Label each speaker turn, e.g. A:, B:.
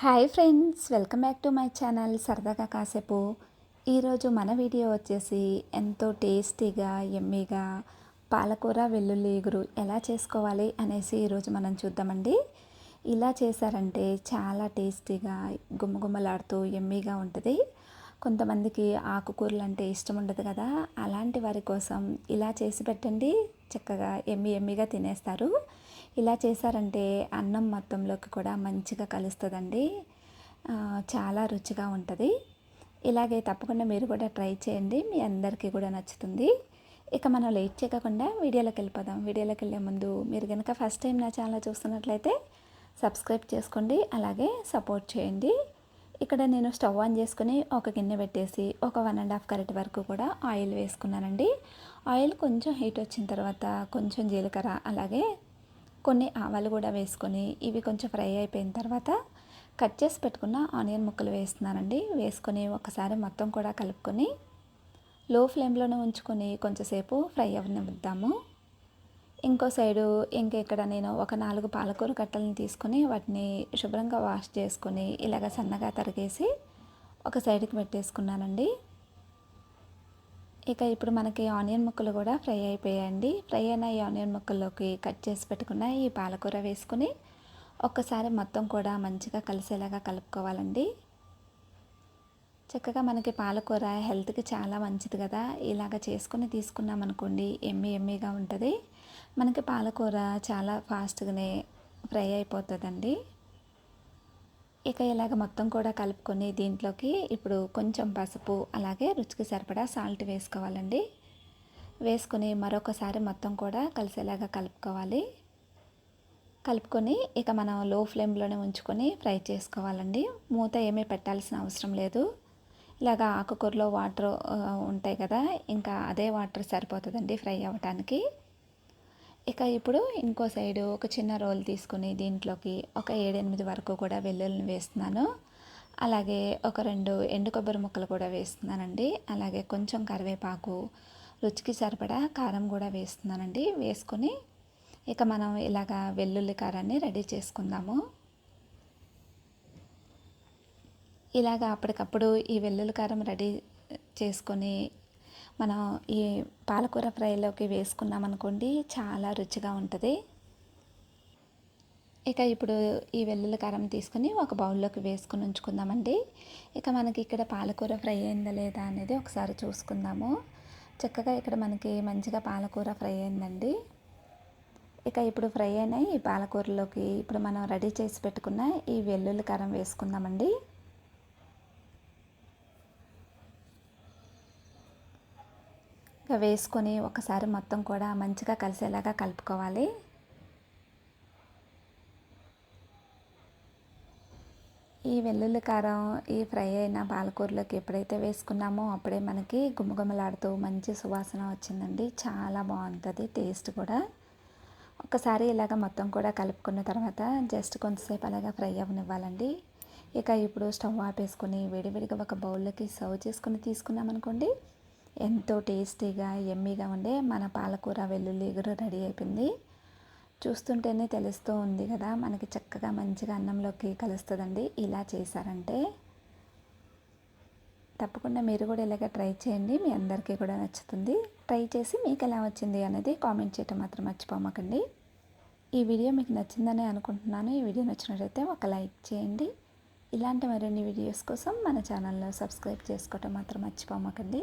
A: Hi friends welcome back to my channel సరదాగా కాసేపు. ఈరోజు మన వీడియో వచ్చేసి ఎంతో టేస్టీగా ఎమ్మీగా పాలకూర వెల్లుల్లి ఎగురు ఎలా చేసుకోవాలి అనేసి ఈరోజు మనం చూద్దామండి. ఇలా చేశారంటే చాలా టేస్టీగా గుమ్మగుమ్మలాడుతూ ఎమ్మీగా ఉంటుంది. కొంతమందికి ఆకుకూరలు అంటే ఇష్టం ఉండదు కదా అలాంటి వారి కోసం ఇలా చేసి పెట్టండి. చక్కగా ఎమ్మి ఎమ్మిగా తినేస్తారు. ఇలా చేశారంటే అన్నం మొత్తంలోకి కూడా మంచిగా కలుస్తుందండి. చాలా రుచిగా ఉంటుంది. ఇలాగే తప్పకుండా మీరు కూడా ట్రై చేయండి. మీ అందరికీ కూడా నచ్చుతుంది. ఇక మనం లేట్ చేయకుండా వీడియోలోకి వెళ్ళిపోదాం. వీడియోలోకి వెళ్ళే ముందు మీరు కనుక ఫస్ట్ టైం నా ఛానల్ చూస్తున్నట్లయితే సబ్స్క్రైబ్ చేసుకోండి. అలాగే సపోర్ట్ చేయండి. ఇక్కడ నేను స్టవ్ ఆన్ చేసుకుని ఒక గిన్నె పెట్టేసి ఒక వన్ అండ్ హాఫ్ కరెట్ వరకు కూడా ఆయిల్ వేసుకున్నానండి. ఆయిల్ కొంచెం హీట్ వచ్చిన తర్వాత కొంచెం జీలకర్ర అలాగే కొన్ని ఆవాలు కూడా వేసుకొని ఇవి కొంచెం ఫ్రై అయిపోయిన తర్వాత కట్ చేసి పెట్టుకున్న ఆనియన్ ముక్కలు వేస్తున్నానండి. వేసుకొని ఒకసారి మొత్తం కూడా కలుపుకొని లో ఫ్లేమ్లోనే ఉంచుకొని కొంచెంసేపు ఫ్రై అవనిద్దాము ఇంకో సైడు ఇంకా ఇక్కడ నేను ఒక నాలుగు పాలకూర కట్టలను తీసుకొని వాటిని శుభ్రంగా వాష్ చేసుకొని ఇలాగ సన్నగా తరిగేసి ఒక సైడ్కి పెట్టేసుకున్నానండి. ఇక ఇప్పుడు మనకి ఆనియన్ ముక్కలు కూడా ఫ్రై అయిపోయాయండి. ఫ్రై అయిన ఈ ఆనియన్ ముక్కల్లోకి కట్ చేసి పెట్టుకున్న ఈ పాలకూర వేసుకుని ఒక్కసారి మొత్తం కూడా మంచిగా కలిసేలాగా కలుపుకోవాలండి. చక్కగా మనకి పాలకూర హెల్త్కి చాలా మంచిది కదా. ఇలాగ చేసుకుని తీసుకున్నాం అనుకోండి ఎమ్మి ఎమ్మిగా ఉంటుంది. మనకి పాలకూర చాలా ఫాస్ట్గానే ఫ్రై అయిపోతుందండి. ఇక ఇలాగ మొత్తం కూడా కలుపుకొని దీంట్లోకి ఇప్పుడు కొంచెం పసుపు అలాగే రుచికి సరిపడా సాల్ట్ వేసుకోవాలండి. వేసుకొని మరొకసారి మొత్తం కూడా కలిసేలాగా కలుపుకోవాలి. కలుపుకొని ఇక మనం లో ఫ్లేమ్లోనే ఉంచుకొని ఫ్రై చేసుకోవాలండి. మూత ఏమీ పెట్టాల్సిన అవసరం లేదు. ఇలాగ ఆకుకూరలో వాటర్ ఉంటాయి కదా ఇంకా అదే వాటర్ సరిపోతుందండి ఫ్రై అవ్వటానికి. ఇక ఇప్పుడు ఇంకో సైడు ఒక చిన్న రోల్ తీసుకుని దీంట్లోకి ఒక ఏడెనిమిది వరకు కూడా వెల్లుల్లిని వేస్తున్నాను. అలాగే ఒక రెండు ఎండు కొబ్బరి ముక్కలు కూడా వేస్తున్నానండి. అలాగే కొంచెం కరివేపాకు రుచికి సరిపడా కారం కూడా వేస్తున్నానండి. వేసుకొని ఇక మనం ఇలాగా వెల్లుల్లి కారాన్ని రెడీ చేసుకుందాము. ఇలాగ అప్పటికప్పుడు ఈ వెల్లుల్లి కారం రెడీ చేసుకొని మనం ఈ పాలకూర ఫ్రైలోకి వేసుకున్నాం అనుకోండి చాలా రుచిగా ఉంటుంది. ఇక ఇప్పుడు ఈ వెల్లుల్లి కారం తీసుకుని ఒక బౌల్లోకి వేసుకుని ఉంచుకుందామండి. ఇక మనకి ఇక్కడ పాలకూర ఫ్రై అయిందా లేదా అనేది ఒకసారి చూసుకుందాము. చక్కగా ఇక్కడ మనకి మంచిగా పాలకూర ఫ్రై అయిందండి. ఇక ఇప్పుడు ఫ్రై అయినాయి ఈ పాలకూరలోకి. ఇప్పుడు మనం రెడీ చేసి పెట్టుకున్న ఈ వెల్లుల్లి కారం వేసుకుందామండి. వేసుకొని ఒకసారి మొత్తం కూడా మంచిగా కలిసేలాగా కలుపుకోవాలి. ఈ వెల్లుల్లి కారం ఈ ఫ్రై అయిన పాలకూరలోకి ఎప్పుడైతే వేసుకున్నామో అప్పుడే మనకి గుమగుమలాడుతూ మంచి సువాసన వచ్చిందండి. చాలా బాగుంటుంది టేస్ట్ కూడా. ఒకసారి ఇలాగ మొత్తం కూడా కలుపుకున్న తర్వాత జస్ట్ కొంతసేపు అలాగా ఫ్రై అవ్వనివ్వాలండి ఇక ఇప్పుడు స్టవ్ ఆపేసుకుని వేడివేడిగా ఒక బౌల్లోకి సర్వ్ చేసుకుని తీసుకున్నాం అనుకోండి ఎంతో టేస్టీగా ఎమ్మీగా ఉండే మన పాలకూర వెల్లుల్లి ఎగురు రెడీ అయిపోయింది. చూస్తుంటేనే తెలుస్తూ ఉంది కదా మనకి చక్కగా మంచిగా అన్నంలోకి కలుస్తుందండి. ఇలా చేశారంటే తప్పకుండా మీరు కూడా ఇలాగ ట్రై చేయండి. మీ అందరికీ కూడా నచ్చుతుంది. ట్రై చేసి మీకు ఎలా వచ్చింది అనేది కామెంట్ చేయటం మాత్రం మర్చిపోమకండి. ఈ వీడియో మీకు నచ్చిందని అనుకుంటున్నాను. ఈ వీడియో నచ్చినట్లయితే ఒక లైక్ చేయండి. ఇలాంటి మరిన్ని వీడియోస్ కోసం మన ఛానల్లో సబ్స్క్రైబ్ చేసుకోవటం మాత్రం మర్చిపోమకండి.